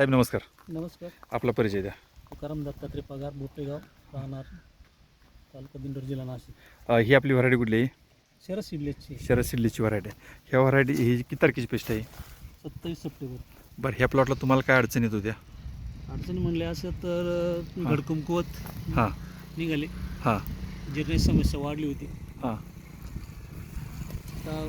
साहेब नमस्कार. नमस्कार. आपला परिचय द्या. तुकाराम दत्तात्रय पगार बोपेगाव राहणार तालुका दिंडोर जिल्हा नाशिक. अ, ही आपली व्हरायटी कुठली आहे? शरद सिबलेजची शरद सिल्लीची व्हरायटी आहे. ह्या व्हरायटी ही किती तारखेची पेस्ट आहे? सत्तावीस सप्टेंबर. बरं ह्या प्लॉटला तुम्हाला काय अडचण येत होत्या? अडचणी म्हणले असं तर हा. घडकुंकवत हां. निघाले. हां. जिरण्याची समस्या वाढली होती. हां. आता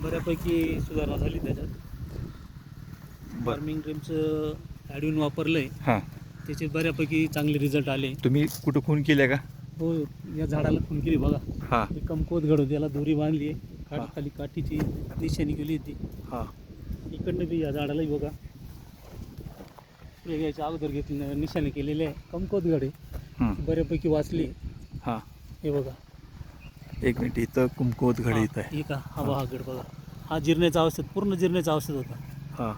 बऱ्यापैकी सुधारणा झाली त्याच्यात. बरं. फार्मिंग ड्रीमचं ॲडविन वापरलं आहे हां. त्याचे बऱ्यापैकी चांगले रिझल्ट आले. तुम्ही कुठं खून केल्या का? हो या झाडाला खून केली बघा. हां. हे कमकुवत घड होती याला दोरी बांधली आहे. हा. खाली काठीची निशाणी केली होती. हां. इकडनं बी या झाडालाही बघा. स्प्रे घ्यायच्या अगोदर घेतली निशाणे केलेले आहे. कमकोत गडे हं, बऱ्यापैकी वाचली. हां. हे बघा. एक मिनिट इथं कुमकुवत घड हा, इथं आहे. हे का हा. बघा हा गड बघा. हा जिरण्याच्या अवस्थेत पूर्ण जिरण्याच्या अवस्थेत होता. हां.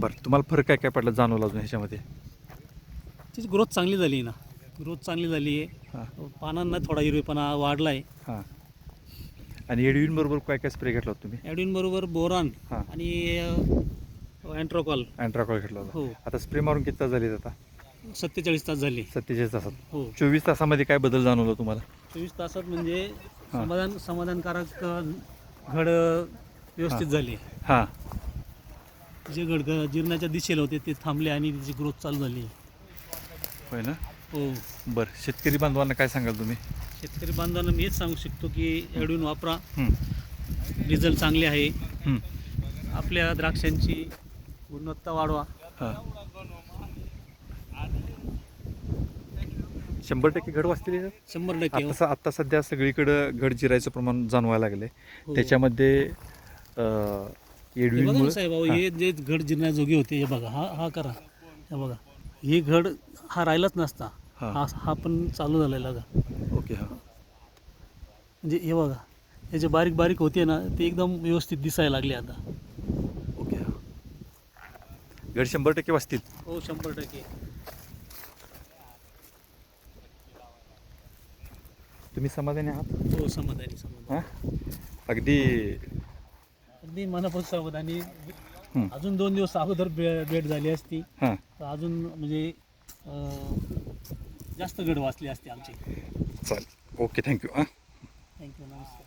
बरं तुम्हाला फरक काय काय पडला जाणवला अजून ह्याच्यामध्ये? त्याची ग्रोथ चांगली झाली ना. ग्रोथ चांगली झाली हां. आहे पानांना थोडा हिरवेपणा वाढला आहे हां. आणि एडविन बरोबर काय काय स्प्रे घेतला होता तुम्ही? ॲडविन बरोबर बोरान हां. आणि अँट्रोकॉल. अँट्राकॉल घेतला होता. हो. आता स्प्रे मारून किती तास झाले आता? सत्तेचाळीस तास झाले. सत्तेचाळीस तासात. हो. चोवीस तासामध्ये काय बदल जाणवला तुम्हाला? चोवीस तासात म्हणजे. समाधान समाधानकारक अ, घड व्यवस्थित झाली. हां. जे घड जिरण्याच्या दिशेला होते ते थांबले आणि त्याची ग्रोथ चालू झाली. होय ना? हो. बरं शेतकरी बांधवांना काय सांगाल तुम्ही? शेतकरी बांधवांना मी हेच सांगू शकतो की ॲडविन वापरा. हं, रिझल्ट चांगले आहे. हं, आपल्या द्राक्षांची गुणवत्ता वाढवा. हां. शंभर टक्के घड वाचतील याच्यात? शंभर टक्के हो. आता स- आता सध्या सगळीकडं घड जिरायचं प्रमाण जाणवायला लागले हो. त्याच्यामध्ये हे बघा एडविन ना साहेब अहो, हे. जे घड जिरण्याजोगे होते हे बघा हा हा करा हे बघा. हे घड हा राहिलाच नसता. हां. हा हा पण चालू झालेला का ओके हां. म्हणजे हे बघा हे जे बारीक बारीक होते ना ते एकदम व्यवस्थित दिसायला लागले आता. ओके हां. घड शंभर टक्के वाचतील. हो शंभर टक्के. तुम्ही समाधानी आहात? हो समाधानी समाधानी. हां? अगदी अगदी मनापासून समाधानी हं, अजून दोन दिवस अगोदर भेट झाली असती. हां. तर अजून म्हणजे अं, जास्त गड वाचली असते आमची. चालेल. ओके थँक्यू हां. थँक्यू नमस्कार.